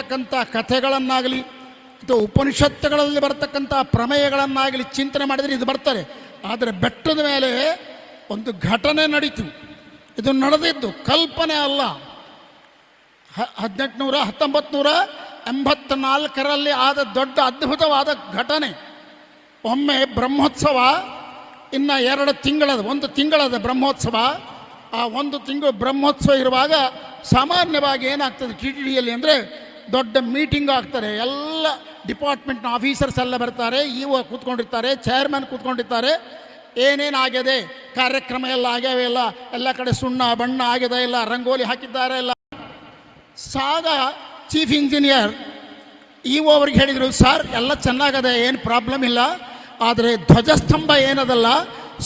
ಬರ್ತಕ್ಕಂಥ ಕಥೆಗಳನ್ನಾಗಲಿ ಅಥವಾ ಉಪನಿಷತ್ತುಗಳಲ್ಲಿ ಬರ್ತಕ್ಕಂಥ ಪ್ರಮೇಯಗಳನ್ನಾಗಲಿ ಚಿಂತನೆ ಮಾಡಿದರೆ ಇದು ಬರ್ತಾರೆ. ಆದರೆ ಬೆಟ್ಟದ ಮೇಲೆ ಒಂದು ಘಟನೆ ನಡೀತು. ಇದು ನಡೆದಿದ್ದು ಕಲ್ಪನೆ ಅಲ್ಲ. ಹದಿನೆಂಟುನೂರ ಹತ್ತೊಂಬತ್ತು ನೂರ ಎಂಬತ್ನಾಲ್ಕರಲ್ಲಿ ಆದ ದೊಡ್ಡ ಅದ್ಭುತವಾದ ಘಟನೆ. ಒಮ್ಮೆ ಬ್ರಹ್ಮೋತ್ಸವ, ಇನ್ನು ಎರಡು ತಿಂಗಳದ, ಒಂದು ತಿಂಗಳದ ಬ್ರಹ್ಮೋತ್ಸವ. ಆ ಒಂದು ತಿಂಗಳು ಬ್ರಹ್ಮೋತ್ಸವ ಇರುವಾಗ ಸಾಮಾನ್ಯವಾಗಿ ಏನಾಗ್ತದೆ ಟಿ ಟಿ ಡಿಯಲ್ಲಿ ಅಂದರೆ ದೊಡ್ಡ ಮೀಟಿಂಗ್ ಆಗ್ತಾರೆ. ಎಲ್ಲ ಡಿಪಾರ್ಟ್ಮೆಂಟ್ನ ಆಫೀಸರ್ಸ್ ಎಲ್ಲ ಬರ್ತಾರೆ ಇ ಒ ಕೂತ್ಕೊಂಡಿರ್ತಾರೆ ಚೇರ್ಮನ್ ಕೂತ್ಕೊಂಡಿರ್ತಾರೆ. ಏನೇನಾಗಿದೆ ಕಾರ್ಯಕ್ರಮ ಎಲ್ಲ ಆಗ್ಯಾವೆ ಇಲ್ಲ ಎಲ್ಲ ಕಡೆ ಸುಣ್ಣ, ಬಣ್ಣ ಆಗಿದೆ ಇಲ್ಲ ರಂಗೋಲಿ ಹಾಕಿದ್ದಾರೆ ಇಲ್ಲ ಸಾಗ ಚೀಫ್ ಇಂಜಿನಿಯರ್ ಇ ಅವ್ರಿಗೆ ಹೇಳಿದರು ಸರ್ ಎಲ್ಲ ಚೆನ್ನಾಗದೆ, ಏನು ಪ್ರಾಬ್ಲಮ್ ಇಲ್ಲ. ಆದರೆ ಧ್ವಜಸ್ತಂಭ ಏನದಲ್ಲ?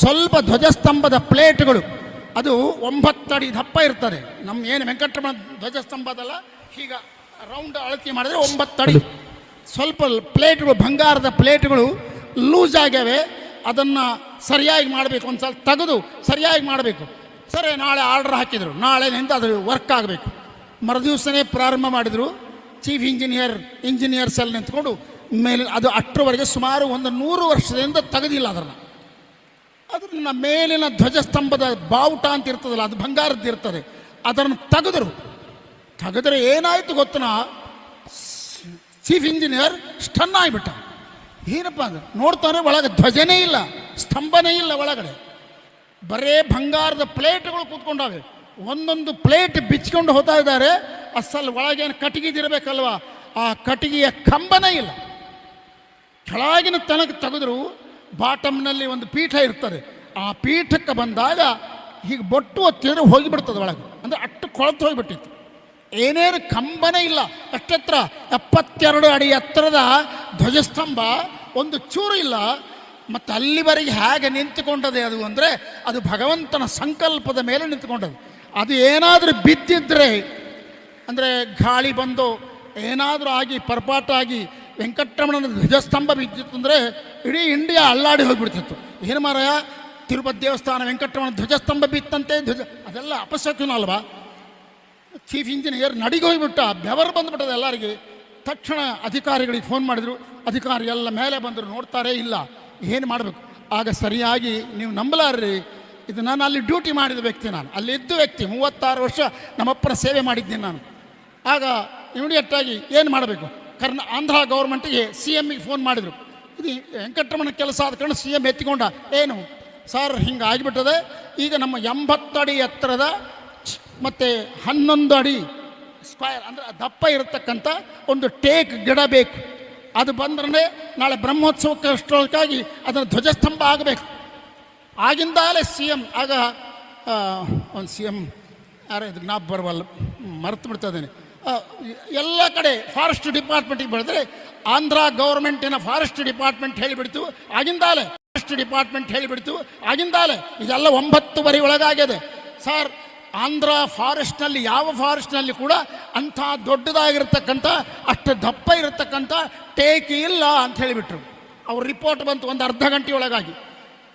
ಸ್ವಲ್ಪ ಧ್ವಜಸ್ತಂಭದ ಪ್ಲೇಟ್ಗಳು. ಅದು ಒಂಬತ್ತಡಿ ದಪ್ಪ ಇರ್ತದೆ. ನಮ್ಮ ಏನು ವೆಂಕಟರಮಣ ಧ್ವಜಸ್ತಂಭದಲ್ಲ ಹೀಗ ರೌಂಡ್ ಅಳತೆ ಮಾಡಿದ್ರೆ ಅಡಿ. ಸ್ವಲ್ಪ ಪ್ಲೇಟ್ಗಳು ಬಂಗಾರದ ಪ್ಲೇಟ್ಗಳು ಲೂಸ್ ಆಗ್ಯಾವೆ. ಅದನ್ನು ಸರಿಯಾಗಿ ಮಾಡಬೇಕು. ಒಂದು ಸಲ ತೆಗೆದು ಸರಿಯಾಗಿ ಮಾಡಬೇಕು. ಸರಿ ನಾಳೆ ಆರ್ಡರ್ ಹಾಕಿದರು. ನಾಳೆನಿಂದ ಅದು ವರ್ಕ್ ಆಗಬೇಕು. ಮರುದಿವಸನೇ ಪ್ರಾರಂಭ ಮಾಡಿದರು. ಚೀಫ್ ಇಂಜಿನಿಯರ್ ಇಂಜಿನಿಯರ್ಸ್ ಅಲ್ಲಿ ನಿಂತ್ಕೊಂಡು ಮೇಲೆ ಅದು ಅಷ್ಟರವರೆಗೆ ಸುಮಾರು ಒಂದು ನೂರು ವರ್ಷದಿಂದ ತೆಗೆದಿಲ್ಲ ಅದನ್ನು. ಅದನ್ನು ಮೇಲಿನ ಧ್ವಜಸ್ತಂಭದ ಬಾವುಟ ಅಂತ ಇರ್ತದಲ್ಲ ಅದು ಬಂಗಾರದ್ದು ಇರ್ತದೆ ಅದನ್ನು ತೆಗೆದರು. ತೆಗೆದ್ರೆ ಏನಾಯಿತು ಗೊತ್ತನ? ಚೀಫ್ ಇಂಜಿನಿಯರ್ ಸ್ಟನ್ ಆಗಿಬಿಟ್ಟ. ಏನಪ್ಪ ಅಂದ್ರೆ, ನೋಡ್ತಾನೆ ಒಳಗೆ ಧ್ವಜನೇ ಇಲ್ಲ, ಸ್ತಂಭನೇ ಇಲ್ಲ ಒಳಗಡೆ. ಬರೇ ಬಂಗಾರದ ಪ್ಲೇಟ್ಗಳು ಕೂತ್ಕೊಂಡಾವೆ. ಒಂದೊಂದು ಪ್ಲೇಟ್ ಬಿಚ್ಕೊಂಡು ಹೋಗ್ತಾ ಇದ್ದಾರೆ. ಅಸಲ್ ಒಳಗೇನು ಕಟ್ಟಿಗೆದಿರಬೇಕಲ್ವ? ಆ ಕಟ್ಟಿಗೆಯ ಕಂಬನೇ ಇಲ್ಲ. ಕೆಳಗಿನ ತನಕ ತೆಗೆದ್ರು, ಬಾಟಮ್ನಲ್ಲಿ ಒಂದು ಪೀಠ ಇರ್ತದೆ. ಆ ಪೀಠಕ್ಕೆ ಬಂದಾಗ ಹೀಗೆ ಬೊಟ್ಟು ಒತ್ತಿದ್ರೆ ಹೋಗಿಬಿಡ್ತದೆ ಒಳಗೆ. ಅಂದರೆ ಅಷ್ಟು ಕೊಳತು ಹೋಗಿಬಿಟ್ಟಿತ್ತು. ಏನೇನು ಕಂಬನೇ ಇಲ್ಲ. ಅಷ್ಟೆತ್ರ ಎಪ್ಪತ್ತೆರಡು ಅಡಿ ಎತ್ತರದ ಧ್ವಜಸ್ತಂಭ, ಒಂದು ಚೂರು ಇಲ್ಲ. ಮತ್ತು ಅಲ್ಲಿವರೆಗೆ ಹೇಗೆ ನಿಂತುಕೊಂಡದೆ ಅದು ಅಂದರೆ ಅದು ಭಗವಂತನ ಸಂಕಲ್ಪದ ಮೇಲೆ ನಿಂತುಕೊಂಡದು. ಅದು ಏನಾದರೂ ಬಿದ್ದಿದ್ರೆ, ಅಂದರೆ ಗಾಳಿ ಬಂದು ಏನಾದರೂ ಆಗಿ ಪರ್ಪಾಟಾಗಿ ವೆಂಕಟರಮಣನ ಧ್ವಜಸ್ತಂಭ ಬಿದ್ದಿತ್ತು ಅಂದರೆ ಇಡೀ ಇಂಡಿಯಾ ಅಲ್ಲಾಡಿ ಹೋಗಿಬಿಡ್ತಿತ್ತು. ಏನು ಮಾರಾಯ? ತಿರುಪತಿ ದೇವಸ್ಥಾನ ವೆಂಕಟರಮಣ ಧ್ವಜಸ್ತಂಭ ಬಿತ್ತಂತೆ, ಧ್ವಜ ಅದೆಲ್ಲ ಅಪಶಕುನ ಅಲ್ವಾ? ಚೀಫ್ ಇಂಜಿನಿಯರ್ ನಡಿಗೆ ಹೋಗ್ಬಿಟ್ಟ ಬೆವರು ಬಂದ್ಬಿಟ್ಟದೆ ಎಲ್ಲರಿಗೆ. ತಕ್ಷಣ ಅಧಿಕಾರಿಗಳಿಗೆ ಫೋನ್ ಮಾಡಿದರು. ಅಧಿಕಾರಿ ಎಲ್ಲ ಮೇಲೆ ಬಂದರು, ನೋಡ್ತಾರೆ ಇಲ್ಲ. ಏನು ಮಾಡಬೇಕು? ಆಗ ಸರಿಯಾಗಿ ನೀವು ನಂಬಲಾರ್ರಿ. ಇದು ನಾನು ಅಲ್ಲಿ ಡ್ಯೂಟಿ ಮಾಡಿದ ವ್ಯಕ್ತಿ ನಾನು. ಅಲ್ಲಿ ಇದ್ದ ವ್ಯಕ್ತಿ, ಮೂವತ್ತಾರು ವರ್ಷ ನಮ್ಮಪ್ಪನ ಸೇವೆ ಮಾಡಿದ್ದೀನಿ ನಾನು. ಆಗ ಇಮಿಡಿಯೇಟಾಗಿ ಏನು ಮಾಡಬೇಕು? ಕರ್ನಾ, ಆಂಧ್ರ ಗೌರ್ಮೆಂಟಿಗೆ ಸಿ ಎಮ್ಗೆ ಫೋನ್ ಮಾಡಿದರು. ಇದು ವೆಂಕಟರಮಣ ಕೆಲಸ ಆದ ಕಾರಣ ಸಿ ಎಂ ಎತ್ತಿಕೊಂಡ. ಏನು? ಸರ್ ಹಿಂಗೆ ಆಗಿಬಿಟ್ಟದೆ ಈಗ ನಮ್ಮ ಎಂಬತ್ತಡಿ ಎತ್ತರದ ಮತ್ತು ಹನ್ನೊಂದು ಅಡಿ ಸ್ಕ್ವಯರ್ ಅಂದರೆ ದಪ್ಪ ಇರತಕ್ಕಂಥ ಒಂದು ಟೇಕ್ ಗಿಡ ಬೇಕು. ಅದು ಬಂದ್ರೆ ನಾಳೆ ಬ್ರಹ್ಮೋತ್ಸವಕ್ಕೆ ಅಷ್ಟೊಳಗಾಗಿ ಅದರ ಧ್ವಜಸ್ತಂಭ ಆಗಬೇಕು. ಆಗಿಂದಾಲೇ ಸಿ ಎಂ ಆಗ ಒಂದು ಸಿ ಎಂ ಯಾರೇ ಇದು ನಾ ಬರವಲ್ಲ ಮರೆತು ಬಿಡ್ತಾ ಇದ್ದೇನೆ. ಎಲ್ಲ ಕಡೆ ಫಾರೆಸ್ಟ್ ಡಿಪಾರ್ಟ್ಮೆಂಟಿಗೆ ಬೆಳೆದ್ರೆ ಆಂಧ್ರ ಗೌರ್ಮೆಂಟಿನ ಫಾರೆಸ್ಟ್ ಡಿಪಾರ್ಟ್ಮೆಂಟ್ ಹೇಳಿಬಿಡ್ತು, ಆಗಿಂದಾಲೆ ಫಾರೆಸ್ಟ್ ಡಿಪಾರ್ಟ್ಮೆಂಟ್ ಹೇಳಿಬಿಡ್ತು, ಆಗಿಂದಾಲೆ ಇದೆಲ್ಲ ಒಂಬತ್ತುವರೆ ಒಳಗಾಗಿದೆ. ಸರ್ ಆಂಧ್ರ ಫಾರೆಸ್ಟ್ನಲ್ಲಿ ಯಾವ ಫಾರೆಸ್ಟ್ನಲ್ಲಿ ಕೂಡ ಅಂಥ ದೊಡ್ಡದಾಗಿರ್ತಕ್ಕಂಥ, ಅಷ್ಟು ದಪ್ಪ ಇರತಕ್ಕಂಥ ಟೇಕಿ ಇಲ್ಲ ಅಂತ ಹೇಳಿಬಿಟ್ರು. ಅವ್ರ ರಿಪೋರ್ಟ್ ಬಂತು ಒಂದು ಅರ್ಧ ಗಂಟೆಯೊಳಗಾಗಿ.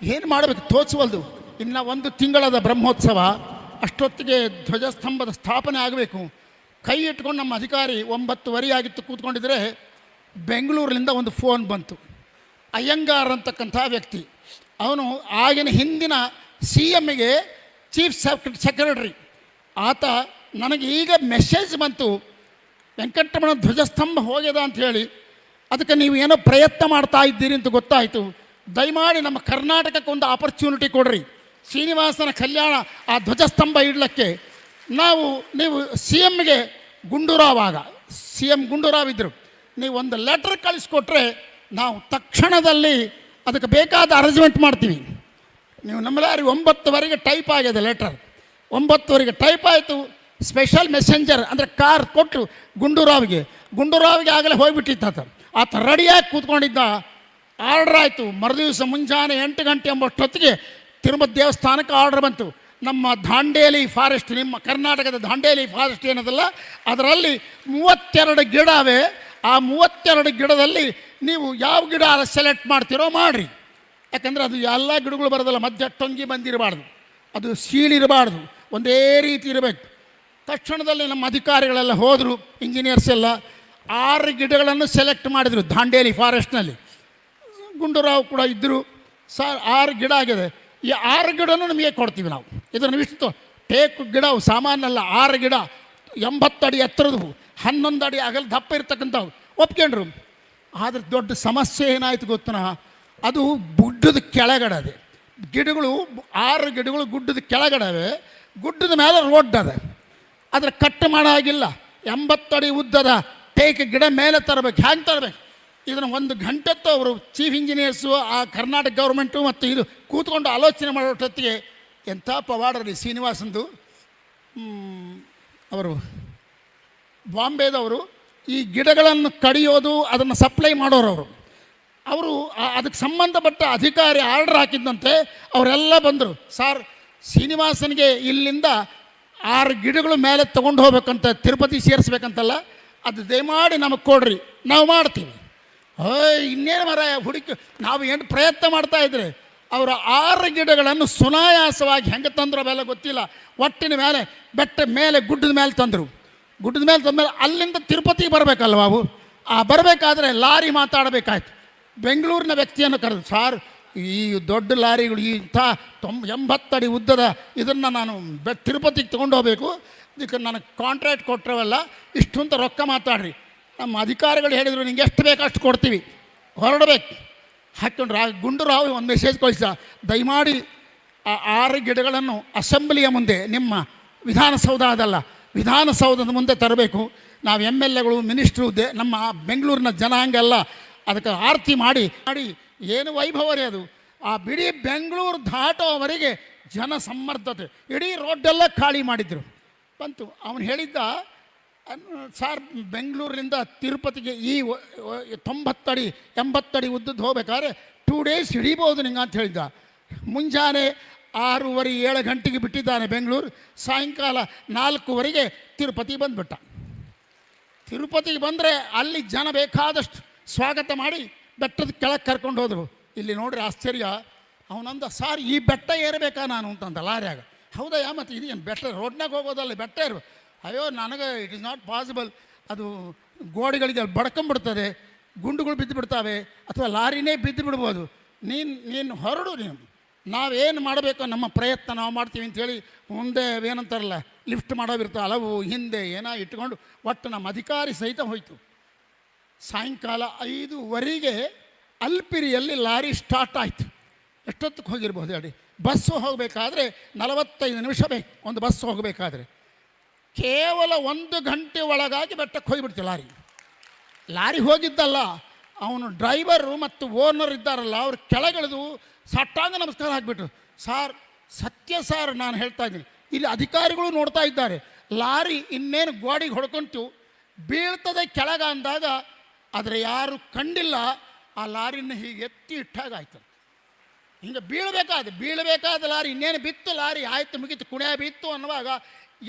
ಏನು ಮಾಡಬೇಕು? ತೋಚುವಲ್ದು. ಇನ್ನು ಒಂದು ತಿಂಗಳದ ಬ್ರಹ್ಮೋತ್ಸವ, ಅಷ್ಟೊತ್ತಿಗೆ ಧ್ವಜಸ್ತಂಭದ ಸ್ಥಾಪನೆ ಆಗಬೇಕು. ಕೈ ಇಟ್ಕೊಂಡು ನಮ್ಮ ಅಧಿಕಾರಿ ಒಂಬತ್ತುವರೆ ಆಗಿತ್ತು ಕೂತ್ಕೊಂಡಿದ್ರೆ ಬೆಂಗಳೂರಿನಿಂದ ಒಂದು ಫೋನ್ ಬಂತು. ಅಯ್ಯಂಗಾರ್ ಅಂತಕ್ಕಂಥ ವ್ಯಕ್ತಿ. ಅವನು ಆಗಿನ ಹಿಂದಿನ ಸಿ ಎಮ್ಮಿಗೆ ಚೀಫ್ ಸೆಕ್ರೆಟರಿ ಆತ ನನಗೆ ಈಗ ಮೆಸೇಜ್ ಬಂತು, ವೆಂಕಟರಮಣ ಧ್ವಜಸ್ತಂಭ ಹೋಗ್ಯದ ಅಂತ ಹೇಳಿ, ಅದಕ್ಕೆ ನೀವು ಏನೋ ಪ್ರಯತ್ನ ಮಾಡ್ತಾ ಇದ್ದೀರಿ ಅಂತ ಗೊತ್ತಾಯಿತು. ದಯಮಾಡಿ ನಮ್ಮ ಕರ್ನಾಟಕಕ್ಕೆ ಒಂದು ಆಪರ್ಚುನಿಟಿ ಕೊಡ್ರಿ. ಶ್ರೀನಿವಾಸನ ಕಲ್ಯಾಣ ಆ ಧ್ವಜಸ್ತಂಭ ಇಡಲಿಕ್ಕೆ. ನಾವು, ನೀವು ಸಿ ಎಮ್ಗೆ ಗುಂಡೂರಾವ್ ಆಗ. ಸಿ ಎಂ ಗುಂಡೂರಾವ್ ಇದ್ದರು ನೀವು ಒಂದು ಲೆಟ್ರ್ ಕಳಿಸ್ಕೊಟ್ರೆ ನಾವು ತಕ್ಷಣದಲ್ಲಿ ಅದಕ್ಕೆ ಬೇಕಾದ ಅರೇಂಜ್ಮೆಂಟ್ ಮಾಡ್ತೀವಿ. ನೀವು ನಮ್ಮಲ್ಲಾರಿ ಒಂಬತ್ತುವರೆಗೆ ಟೈಪ್ ಆಗಿದೆ ಲೆಟರ್ ಒಂಬತ್ತುವರೆಗೆ ಟೈಪ್ ಆಯಿತು. ಸ್ಪೆಷಲ್ ಮೆಸೆಂಜರ್ ಅಂದರೆ ಕಾರ್ ಕೊಟ್ಟು ಗುಂಡೂರಾವ್ಗೆ. ಗುಂಡೂರಾವ್ಗೆ ಆಗಲೇ ಹೋಗ್ಬಿಟ್ಟಿತ್ತು ಆತ. ಆತ ರೆಡಿಯಾಗಿ ಕೂತ್ಕೊಂಡಿದ್ದ. ಆರ್ಡ್ರ್ ಆಯಿತು. ಮರುದಿವಸ ಮುಂಜಾನೆ ಎಂಟು ಗಂಟೆ ಎಂಬಷ್ಟೊತ್ತಿಗೆ ತಿರುಮ ದೇವಸ್ಥಾನಕ್ಕೆ ಆರ್ಡ್ರ್ ಬಂತು. ನಮ್ಮ ದಾಂಡೇಲಿ ಫಾರೆಸ್ಟ್ ನಿಮ್ಮ ಕರ್ನಾಟಕದ ದಾಂಡೇಲಿ ಫಾರೆಸ್ಟ್ ಏನದಲ್ಲ, ಅದರಲ್ಲಿ ಮೂವತ್ತೆರಡು ಗಿಡವೇ ಆ ಮೂವತ್ತೆರಡು ಗಿಡದಲ್ಲಿ ನೀವು ಯಾವ ಗಿಡ ಸೆಲೆಕ್ಟ್ ಮಾಡ್ತೀರೋ ಮಾಡಿರಿ. ಯಾಕಂದರೆ ಅದು ಎಲ್ಲ ಗಿಡಗಳು ಬರೋದಲ್ಲ, ಮಧ್ಯ ಟೊಂಗಿ ಬಂದಿರಬಾರ್ದು. ಅದು ಸೀಳಿರಬಾರ್ದು. ಒಂದೇ ರೀತಿ ಇರಬೇಕು. ತಕ್ಷಣದಲ್ಲಿ ನಮ್ಮ ಅಧಿಕಾರಿಗಳೆಲ್ಲ ಹೋದರು ಇಂಜಿನಿಯರ್ಸ್ ಎಲ್ಲ, ಆರು ಗಿಡಗಳನ್ನು ಸೆಲೆಕ್ಟ್ ಮಾಡಿದರು ದಾಂಡೇಲಿ ಫಾರೆಸ್ಟ್ನಲ್ಲಿ ಗುಂಡೂರಾವ್ ಕೂಡ ಇದ್ದರು ಸರ್ ಆರು ಗಿಡ ಆಗಿದೆ. ಈ ಆರು ಗಿಡನೂ ನಿಮಗೆ ಕೊಡ್ತೀವಿ ನಾವು. ಇದನ್ನು ಟೇಕ್ ಟೇಕು ಸಾಮಾನ್ಯ ಸಾಮಾನ್ಯಲ್ಲ ಆರು ಗಿಡ, ಎಂಬತ್ತು ಅಡಿ ಎತ್ತರದವು ಹನ್ನೊಂದು ಅಡಿ ಅಗಲ ದಪ್ಪ ಇರ್ತಕ್ಕಂಥವು. ಒಪ್ಕೊಂಡ್ರು. ಆದರೆ ದೊಡ್ಡ ಸಮಸ್ಯೆ ಏನಾಯಿತು ಗೊತ್ತನ? ಅದು ಗುಡ್ಡದ ಕೆಳಗಡೆ ಗಿಡಗಳು, ಆರು ಗಿಡಗಳು ಗುಡ್ಡದ ಕೆಳಗಡೆ ಗುಡ್ಡದ ಮೇಲೆ ರೋಡ್ ಅದ. ಆದರೆ ಕಟ್ ಮಾಡೋ ಹಾಗಿಲ್ಲ ಎಂಬತ್ತಡಿ ಉದ್ದದ ಟೇಕ್ ಗಿಡ ಮೇಲೆ ತರಬೇಕು. ಹ್ಯಾಂಗೆ ತರಬೇಕು? ಇದನ್ನು ಒಂದು ಗಂಟೆತ್ತು ಅವರು ಚೀಫ್ ಇಂಜಿನಿಯರ್ಸು ಆ ಕರ್ನಾಟಕ ಗೌರ್ಮೆಂಟು ಮತ್ತು ಇದು ಕೂತ್ಕೊಂಡು ಆಲೋಚನೆ ಮಾಡೋಷ್ಟೊತ್ತಿಗೆ ಎಂಥ ಪವಾಡರಿ ಶ್ರೀನಿವಾಸಂದು. ಅವರು ಬಾಂಬೆದವರು ಈ ಗಿಡಗಳನ್ನು ಕಡಿಯೋದು, ಅದನ್ನು ಸಪ್ಲೈ ಮಾಡೋರು ಅವರು ಅವರು ಅದಕ್ಕೆ ಸಂಬಂಧಪಟ್ಟ ಅಧಿಕಾರಿ ಆರ್ಡರ್ ಹಾಕಿದ್ದಂತೆ ಅವರೆಲ್ಲ ಬಂದರು. ಸಾರ್, ಶ್ರೀನಿವಾಸನಿಗೆ ಇಲ್ಲಿಂದ ಆರು ಗಿಡಗಳು ಮೇಲೆ ತೊಗೊಂಡು ಹೋಗ್ಬೇಕಂತ ತಿರುಪತಿ ಸೇರಿಸ್ಬೇಕಂತಲ್ಲ, ಅದು ದಯಮಾಡಿ ನಮಗೆ ಕೊಡ್ರಿ, ನಾವು ಮಾಡ್ತೀವಿ. ಓಯ್, ಇನ್ನೇನು ಮರ ಹುಡುಕಿ, ನಾವು ಏನು ಪ್ರಯತ್ನ ಮಾಡ್ತಾ ಇದ್ರೆ, ಅವರ ಆರು ಗಿಡಗಳನ್ನು ಸುನಾಯಾಸವಾಗಿ ಹೆಂಗೆ ತಂದ್ರು ಅವೆಲ್ಲ ಗೊತ್ತಿಲ್ಲ. ಒಟ್ಟಿನ ಮೇಲೆ, ಬೆಟ್ಟ ಮೇಲೆ, ಗುಡ್ಡದ ಮೇಲೆ ತಂದರು. ಗುಡ್ಡದ ಮೇಲೆ ತಂದಮೇಲೆ ಅಲ್ಲಿಂದ ತಿರುಪತಿಗೆ ಬರಬೇಕಲ್ವ ಅವು ಆ, ಬರಬೇಕಾದ್ರೆ ಲಾರಿ ಮಾತಾಡಬೇಕಾಯ್ತು. ಬೆಂಗಳೂರಿನ ವ್ಯಕ್ತಿಯನ್ನು ಕರೆದು, ಸಾರ್, ಈ ದೊಡ್ಡ ಲಾರಿಗಳು ಇಂಥ ತೊಂಬ ಎಂಬತ್ತಡಿ ಉದ್ದದ ಇದನ್ನು ನಾನು ಬೆ, ತಿರುಪತಿಗೆ ತೊಗೊಂಡು ಹೋಗಬೇಕು. ಇದಕ್ಕೆ ನನಗೆ ಕಾಂಟ್ರಾಕ್ಟ್ ಕೊಟ್ಟರವಲ್ಲ ಇಷ್ಟು ಅಂತ ರೊಕ್ಕ ಮಾತಾಡ್ರಿ. ನಮ್ಮ ಅಧಿಕಾರಿಗಳು ಹೇಳಿದರು, ನಿಂಗೆ ಎಷ್ಟು ಬೇಕು ಅಷ್ಟು ಕೊಡ್ತೀವಿ. ಹೊರಡಬೇಕು. ಹಾಕ್ಕೊಂಡು ರಾ, ಗುಂಡೂರಾವ್ ಒಂದು ಮೆಸೇಜ್ ಕಳಿಸ ದಯಮಾಡಿ ಆ ಆರು ಗಿಡಗಳನ್ನು ಅಸೆಂಬ್ಲಿಯ ಮುಂದೆ, ನಿಮ್ಮ ವಿಧಾನಸೌಧ ಅದಲ್ಲ, ವಿಧಾನಸೌಧದ ಮುಂದೆ ತರಬೇಕು. ನಾವು ಎಂ ಎಲ್ ಎಗಳು, ಮಿನಿಸ್ಟ್ರು, ದೇ, ನಮ್ಮ ಬೆಂಗಳೂರಿನ ಜನಾಂಗ ಅದಕ್ಕೆ ಆರತಿ ಮಾಡಿ ಮಾಡಿ, ಏನು ವೈಭವ ರೀ ಅದು? ಆ ಬಿಡಿ ಬೆಂಗಳೂರು ದಾಟೋವರೆಗೆ ಜನ ಸಮ್ಮರ್ದತೆ. ಇಡೀ ರೋಡೆಲ್ಲ ಖಾಲಿ ಮಾಡಿದರು. ಬಂತು. ಅವನು ಹೇಳಿದ್ದ ಸರ್ ಬೆಂಗಳೂರಿನಿಂದ ತಿರುಪತಿಗೆ ಈ ತೊಂಬತ್ತಡಿ, ಎಂಬತ್ತಡಿ ಉದ್ದದ್ದು ಹೋಗ್ಬೇಕಾದ್ರೆ ಟೂ ಡೇಸ್ ಹಿಡಿಬೋದು ನಿಂಗೆ ಅಂತ ಹೇಳಿದ್ದ. ಮುಂಜಾನೆ ಆರೂವರೆ, ಏಳು ಗಂಟೆಗೆ ಬಿಟ್ಟಿದ್ದಾನೆ ಬೆಂಗಳೂರು. ಸಾಯಂಕಾಲ ನಾಲ್ಕೂವರೆಗೆ ತಿರುಪತಿ ಬಂದುಬಿಟ್ಟ. ತಿರುಪತಿಗೆ ಬಂದರೆ ಅಲ್ಲಿ ಜನ ಬೇಕಾದಷ್ಟು. ಸ್ವಾಗತ ಮಾಡಿ ಬೆಟ್ಟದ ಕೆಳಗೆ ಕರ್ಕೊಂಡು ಹೋದರು. ಇಲ್ಲಿ ನೋಡ್ರಿ ಆಶ್ಚರ್ಯ, ಅವನಂದ, ಸಾರ್, ಈ ಬೆಟ್ಟ ಏರಬೇಕಾ ನಾನು? ಅಂತಂದ ಲಾರಿಯಾಗ. ಹೌದಯ್ಯ ಮತ್ತು ಇದು ಏನು ಬೆಟ್ಟ, ರೋಡ್ನಾಗ ಹೋಗೋದಲ್ಲ, ಬೆಟ್ಟ ಇರು ಅಯ್ಯೋ, ನನಗೆ ಇಟ್ ಇಸ್ ನಾಟ್ ಪಾಸಿಬಲ್ ಅದು ಗೋಡೆಗಳಿಗೆ ಅಲ್ಲಿ ಬಡ್ಕೊಂಬಿಡ್ತದೆ, ಗುಂಡುಗಳು ಬಿದ್ದು ಬಿಡ್ತಾವೆ ಅಥವಾ ಲಾರಿನೇ ಬಿದ್ದು ಬಿಡ್ಬೋದು ನೀನು ನೀನು ಹೊರಡು ನೀನು. ನಾವೇನು ಮಾಡಬೇಕು, ನಮ್ಮ ಪ್ರಯತ್ನ ನಾವು ಮಾಡ್ತೀವಿ ಅಂಥೇಳಿ ಮುಂದೆ ಏನಂತಾರಲ್ಲ ಲಿಫ್ಟ್ ಮಾಡೋವಿರ್ತಾವೆ ಅಲವು ಹಿಂದೆ ಏನೋ ಇಟ್ಕೊಂಡು ಒಟ್ಟು ನಮ್ಮ ಅಧಿಕಾರಿ ಸಹಿತ ಹೋಯಿತು. ಸಾಯಂಕಾಲ ಐದುವರೆಗೆ ಅಲ್ಪಿರಿಯಲ್ಲಿ ಲಾರಿ ಸ್ಟಾರ್ಟ್ ಆಯಿತು. ಎಷ್ಟೊತ್ತಕ್ಕೆ ಹೋಗಿರ್ಬೋದು ಹೇಳಿ? ಬಸ್ಸು ಹೋಗಬೇಕಾದ್ರೆ ನಲವತ್ತೈದು ನಿಮಿಷ ಬೇಕು. ಒಂದು ಬಸ್ ಹೋಗಬೇಕಾದ್ರೆ. ಕೇವಲ ಒಂದು ಗಂಟೆ ಒಳಗಾಗಿ ಬೆಟ್ಟಕ್ಕೆ ಹೋಗಿಬಿಡ್ತು ಲಾರಿ. ಲಾರಿ ಹೋಗಿದ್ದಲ್ಲ, ಅವನು ಡ್ರೈವರು ಮತ್ತು ಓನರ್ ಇದ್ದಾರಲ್ಲ, ಅವ್ರು ಕೆಳಗಿಳಿದು ಸಟ್ಟಾಂಗ ನಮಸ್ಕಾರ ಹಾಕಿಬಿಟ್ರು. ಸಾರ್, ಸತ್ಯ ಸಾರ್, ನಾನು ಹೇಳ್ತಾ ಇದ್ದೀನಿ. ಇಲ್ಲಿ ಅಧಿಕಾರಿಗಳು ನೋಡ್ತಾ ಇದ್ದಾರೆ. ಲಾರಿ ಇನ್ನೇನು ಗೋಡಿಗೆ ಹೊಡ್ಕೊಂತು, ಬೀಳ್ತದೆ ಕೆಳಗ ಅಂದಾಗ ಆದರೆ ಯಾರು ಕಂಡಿಲ್ಲ, ಆ ಲಾರಿನ ಹೀಗೆ ಎತ್ತಿ ಇಟ್ಟಾಗಾಯ್ತು. ಹಿಂಗೆ ಬೀಳಬೇಕಾದ ಬೀಳಬೇಕಾದ ಲಾರಿ, ಇನ್ನೇನು ಬಿತ್ತು ಲಾರಿ, ಆಯ್ತು ಮುಗಿತು, ಕುಣೆ ಬಿತ್ತು ಅನ್ನುವಾಗ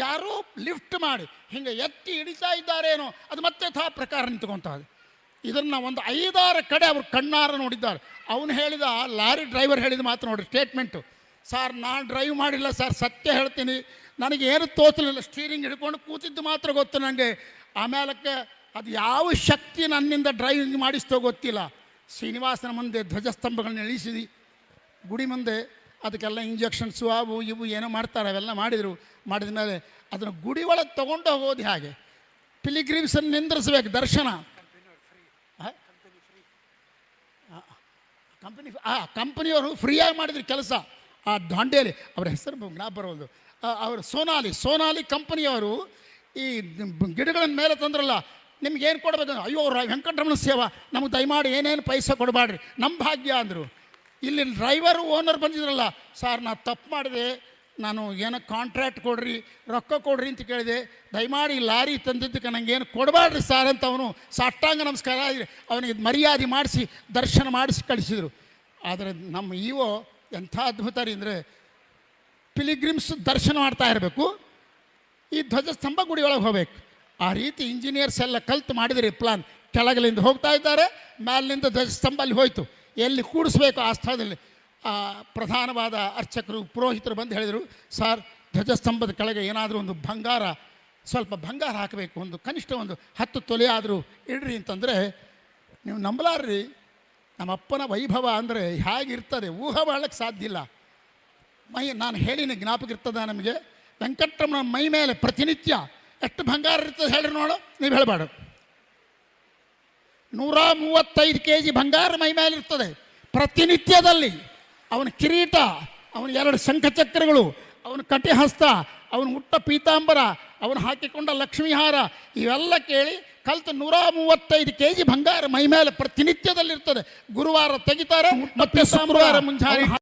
ಯಾರೋ ಲಿಫ್ಟ್ ಮಾಡಿ, ಹಿಂಗೆ ಎತ್ತಿ ಹಿಡಿತಾ ಇದ್ದಾರೇನೋ, ಅದು ಮತ್ತೆ ಥಾ ಪ್ರಕಾರ ನಿಂತ್ಕೊಂತ ಇದನ್ನು ಒಂದು ಐದಾರು ಕಡೆ ಅವರು ಕಣ್ಣಾರ ನೋಡಿದ್ದಾರೆ. ಅವನು ಹೇಳಿದ ಲಾರಿ ಡ್ರೈವರ್ ಹೇಳಿದ ಮಾತು ನೋಡಿರಿ ಸ್ಟೇಟ್ಮೆಂಟು ಸರ್, ನಾನು ಡ್ರೈವ್ ಮಾಡಿಲ್ಲ ಸರ್, ಸತ್ಯ ಹೇಳ್ತೀನಿ. ನನಗೆ ಏನು ತೋಚಲಿಲ್ಲ ಸ್ಟೀರಿಂಗ್ ಹಿಡ್ಕೊಂಡು ಕೂತಿದ್ದು ಮಾತ್ರ ಗೊತ್ತು ನನಗೆ ಆಮೇಲಕ್ಕೆ ಅದು ಯಾವ ಶಕ್ತಿ ನನ್ನಿಂದ ಡ್ರೈವಿಂಗ್ ಮಾಡಿಸ್ತೋ ಗೊತ್ತಿಲ್ಲ. ಶ್ರೀನಿವಾಸನ ಮುಂದೆ ಧ್ವಜಸ್ತಂಭಗಳನ್ನ ಇಳಿಸಿದಿ. ಗುಡಿ ಮುಂದೆ ಅದಕ್ಕೆಲ್ಲ ಇಂಜೆಕ್ಷನ್ಸು ಅವು ಇವು ಏನೋ ಮಾಡ್ತಾರೆ, ಅವೆಲ್ಲ ಮಾಡಿದರು. ಮಾಡಿದ ಮೇಲೆ ಅದನ್ನು ಗುಡಿ ಒಳಗೆ ತೊಗೊಂಡು ಹೋಗೋದು ಹಾಗೆ? ಪಿಲಿಗ್ರಿಮ್ಸನ್ನು ನಿಂದ್ರಿಸ್ಬೇಕು ದರ್ಶನ. ಕಂಪನಿ ಆ ಕಂಪನಿಯವರು ಫ್ರೀಯಾಗಿ ಮಾಡಿದ್ರು ಕೆಲಸ. ಆ ದಾಂಡೇಲಿ, ಅವರ ಹೆಸರು ಜ್ಞಾಪ ಬರೋದು ಅವರು ಸೋನಾಲಿ ಸೋನಾಲಿ ಕಂಪನಿಯವರು ಈ ಗಿಡಗಳನ್ನ ಮೇಲೆ ತಂದ್ರಲ್ಲ ನಿಮ್ಗೆ ಏನು ಕೊಡಬೇಕು? ಅಯ್ಯೋ ವೆಂಕಟರಮಣ ಸೇವಾ, ನಮಗೆ ದಯಮಾಡಿ ಏನೇನು ಪೈಸೆ ಕೊಡಬೇಡ್ರಿ. ನಮ್ಮ ಭಾಗ್ಯ ಅಂದರು. ಇಲ್ಲಿ ಡ್ರೈವರು ಓನರ್ ಬಂದಿದ್ರಲ್ಲ, ಸರ್, ನಾ ತಪ್ಪು ಮಾಡಿದೆ. ನಾನು ಏನೋ ಕಾಂಟ್ರಾಕ್ಟ್ ಕೊಡ್ರಿ, ರೊಕ್ಕ ಕೊಡ್ರಿ ಅಂತ ಕೇಳಿದೆ. ದಯಮಾಡಿ ಲಾರಿ ತಂದಿದ್ದಕ್ಕೆ ನನಗೇನು ಕೊಡಬೇಡ್ರಿ ಸರ್ ಅಂತ ಅವನು ಸಾಷ್ಟಾಂಗ ನಮಸ್ಕಾರ ಅವನಿಗೆ ಮರ್ಯಾದೆ ಮಾಡಿಸಿ, ದರ್ಶನ ಮಾಡಿಸಿ ಕಳಿಸಿದರು. ಆದರೆ ನಮ್ಮ ಇಒ ಎಂಥ ಅದ್ಭುತ ರೀ ಅಂದರೆ ಪಿಲಿಗ್ರಿಮ್ಸ್ ದರ್ಶನ ಮಾಡ್ತಾ ಇರಬೇಕು. ಈ ಧ್ವಜಸ್ತಂಭ ಗುಡಿ ಒಳಗೆ ಹೋಗ್ಬೇಕು. ಆ ರೀತಿ ಇಂಜಿನಿಯರ್ಸ್ ಎಲ್ಲ ಕಲ್ತು ಮಾಡಿದರೆ ಪ್ಲಾನ್ ಕೆಳಗಲಿಂದ ಹೋಗ್ತಾ ಇದ್ದಾರೆ, ಮೇಲಿನಿಂದ ಧ್ವಜಸ್ತಂಭ ಅಲ್ಲಿ ಹೋಯ್ತು. ಎಲ್ಲಿ ಕೂಡಿಸ್ಬೇಕು ಆ ಸ್ಥಳದಲ್ಲಿ? ಆ ಪ್ರಧಾನವಾದ ಅರ್ಚಕರು, ಪುರೋಹಿತರು ಬಂದು ಹೇಳಿದರು ಸರ್ ಧ್ವಜಸ್ತಂಭದ ಕೆಳಗೆ ಏನಾದರೂ ಒಂದು ಬಂಗಾರ, ಸ್ವಲ್ಪ ಬಂಗಾರ ಹಾಕಬೇಕು, ಒಂದು ಕನಿಷ್ಠ ಒಂದು ಹತ್ತು ತೊಲೆ ಆದರೂ ಇಡ್ರಿ ಅಂತಂದರೆ, ನೀವು ನಂಬಲಾರ್ರಿ. ನಮ್ಮ ಅಪ್ಪನ ವೈಭವ ಅಂದರೆ ಹೇಗಿರ್ತದೆ? ಊಹ ಮಾಡೋಕ್ಕೆ ಸಾಧ್ಯ ಇಲ್ಲ. ಮೈ, ನಾನು ಹೇಳಿನ ಜ್ಞಾಪಕ ಇರ್ತದ ನಮಗೆ? ವೆಂಕಟರಮಣ ಮೈ ಮೇಲೆ ಪ್ರತಿನಿತ್ಯ ಎಷ್ಟು ಬಂಗಾರ ಇರ್ತದೆ ಹೇಳ್ರಿ ನೋಡು ನೀವು ಹೇಳಬಾರ್ದು ನೂರ ಮೂವತ್ತೈದು ಕೆ ಜಿ ಬಂಗಾರ ಮೈ ಮೇಲೆ ಇರ್ತದೆ. ಪ್ರತಿನಿತ್ಯದಲ್ಲಿ ಅವನ ಕಿರೀಟ ಅವನ ಎರಡು ಶಂಖಚಕ್ರಗಳು ಅವನ ಕಟಿಹಸ್ತ ಅವನ ಹುಟ್ಟ ಪೀತಾಂಬರ ಅವನು ಹಾಕಿಕೊಂಡ ಲಕ್ಷ್ಮೀಹಾರ ಇವೆಲ್ಲ ಕೇಳಿ ಕಲ್ತು ನೂರ ಮೂವತ್ತೈದು ಕೆ ಜಿ ಬಂಗಾರ ಮೈ ಮೇಲೆ ಪ್ರತಿನಿತ್ಯದಲ್ಲಿ ಇರ್ತದೆ. ಗುರುವಾರ ತೆಗಿತಾರೆ ಮತ್ತೆ ಸೋಮವಾರ ಮುಂಜಾನೆ